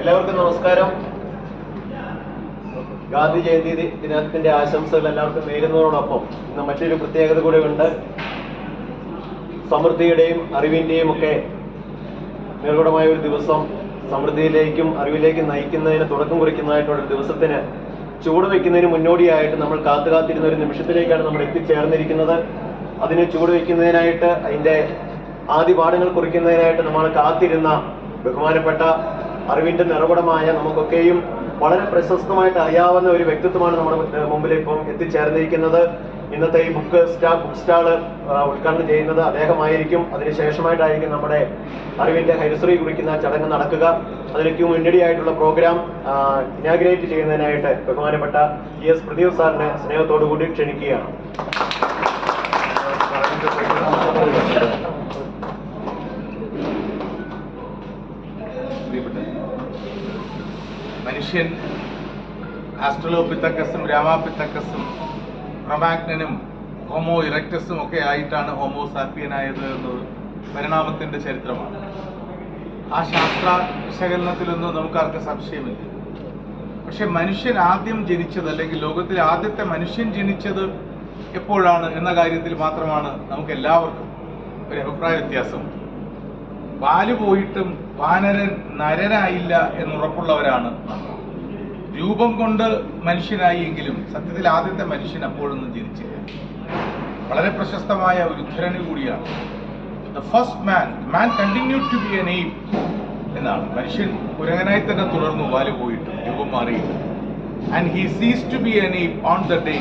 എല്ലാവർക്കും നമസ്കാരം. ഗാന്ധി ജയന്തി ദിനത്തിന്റെ ആശംസകൾ എല്ലാവർക്കും നേരുന്നതോടൊപ്പം ഇന്ന് മറ്റൊരു പ്രത്യേകത കൂടെ ഉണ്ട് സമൃദ്ധിയുടെയും അറിവിന്റെയും ഒക്കെ നിർഗുണമായ ഒരു ദിവസം സമൃദ്ധിയിലേക്കും അറിവിലേക്കും നയിക്കുന്നതിന് തുടക്കം കുറിക്കുന്നതായിട്ടുള്ള ഒരു ദിവസത്തിന് ചൂട് വെക്കുന്നതിന് മുന്നോടിയായിട്ട് നമ്മൾ കാത്തുകാത്തിരുന്ന ഒരു നിമിഷത്തിലേക്കാണ് നമ്മൾ എത്തിച്ചേർന്നിരിക്കുന്നത്. അതിന് ചൂട് വയ്ക്കുന്നതിനായിട്ട് അതിന്റെ ആദ്യ പാഠങ്ങൾ കുറിക്കുന്നതിനായിട്ട് നമ്മൾ കാത്തിരുന്ന ബഹുമാനപ്പെട്ട അറിവിന്റെ നിറകുടമായ നമുക്കൊക്കെയും വളരെ പ്രശസ്തമായിട്ട് അറിയാവുന്ന ഒരു വ്യക്തിത്വമാണ് നമ്മുടെ മുമ്പിൽ ഇപ്പം എത്തിച്ചേർന്നിരിക്കുന്നത്. ഇന്നത്തെ ഈ ബുക്ക് സ്റ്റാ ബുക്ക് സ്റ്റാൾ ഉദ്ഘാടനം ചെയ്യുന്നത് അദ്ദേഹമായിരിക്കും. അതിനുശേഷമായിട്ടായിരിക്കും നമ്മുടെ അറിവിന്റെ ഹരിശ്രീ കുറിക്കുന്ന ചടങ്ങ് നടക്കുക. അതിലേക്ക് മുന്നടിയായിട്ടുള്ള പ്രോഗ്രാം ഇനാഗ്രേറ്റ് ചെയ്യുന്നതിനായിട്ട് ബഹുമാനപ്പെട്ട ജി എസ് പ്രദീപ് സാറിനെ സ്നേഹത്തോടു കൂടി ക്ഷണിക്കുകയാണ്. പ്രിയപ്പെട്ട മനുഷ്യൻ ആസ്ട്രലോപിത്തക്കസും രാമാപിത്തക്കസും പ്രമാഗ്നനും ഹോമോ ഇറക്ടസും ഒക്കെ ആയിട്ടാണ് ഹോമോ സാപ്പിയനായത് എന്നത് പരിണാമത്തിന്റെ ചരിത്രമാണ്. ആ ശാസ്ത്ര വിശകലനത്തിലൊന്നും നമുക്കാർക്ക് സംശയമില്ല. പക്ഷെ മനുഷ്യൻ ആദ്യം ജനിച്ചത് അല്ലെങ്കിൽ ലോകത്തിലെ ആദ്യത്തെ മനുഷ്യൻ ജനിച്ചത് എപ്പോഴാണ് എന്ന കാര്യത്തിൽ മാത്രമാണ് നമുക്ക് എല്ലാവർക്കും ഒരു അഭിപ്രായ വ്യത്യാസം. പാൽ പോയിട്ടും വാനരൻ നരനായില്ല എന്നുറപ്പുള്ളവരാണ് രൂപം കൊണ്ട് മനുഷ്യനായി എങ്കിലും സത്യത്തിൽ ആദ്യത്തെ മനുഷ്യൻ അപ്പോഴൊന്നും ജനിച്ചില്ല. വളരെ പ്രശസ്തമായ ഒരു ഉദ്ധരണി കൂടിയാണ്. The first man man continue to be a name എന്നാണ്. മനുഷ്യൻ കുരങ്ങനായി തന്നെ തുടർന്നു വാൽ പോയിട്ട് രൂപം മാറിയില്ല and he sees to be a name on the day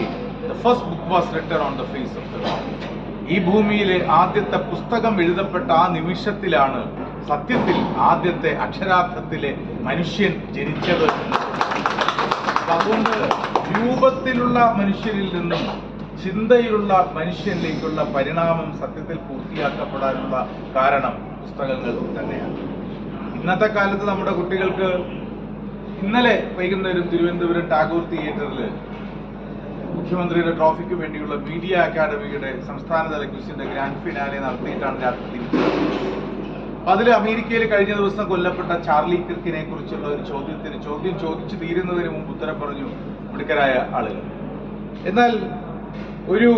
the first book was written on the face of the ഈ ഭൂമിയിലെ ആദ്യത്തെ പുസ്തകം എഴുതപ്പെട്ട ആ നിമിഷത്തിലാണ് സത്യത്തിൽ ആദ്യത്തെ അക്ഷരാർത്ഥത്തിലെ മനുഷ്യൻ ജനിച്ചത് അതുകൊണ്ട് രൂപത്തിലുള്ള മനുഷ്യരിൽ നിന്നും ചിന്തയിലുള്ള മനുഷ്യനിലേക്കുള്ള പരിണാമം സത്യത്തിൽ പൂർത്തിയാക്കപ്പെടാനുള്ള കാരണം പുസ്തകങ്ങൾ തന്നെയാണ്. ഇന്നത്തെ കാലത്ത് നമ്മുടെ കുട്ടികൾക്ക് ഇന്നലെ വൈകുന്നേരം തിരുവനന്തപുരം ടാഗോർ തിയേറ്ററിൽ മുഖ്യമന്ത്രിയുടെ ട്രോഫിക്ക് വേണ്ടിയുള്ള മീഡിയ അക്കാദമിയുടെ സംസ്ഥാനതല ക്വിസിന്റെ ഗ്രാൻഡ് ഫിനാലെ നടത്തിയിട്ടാണ് രാത്രി അതിൽ അമേരിക്കയിൽ കഴിഞ്ഞ ദിവസം കൊല്ലപ്പെട്ട ചാർലി കിർക്കിനെ കുറിച്ചുള്ള ഒരു ചോദ്യത്തിന് ചോദ്യം ചോദിച്ചു തീരുന്നതിന് മുമ്പ് ഉത്തരം പറഞ്ഞു മിടുക്കരായ ആളുകൾ. എന്നാൽ ഒരു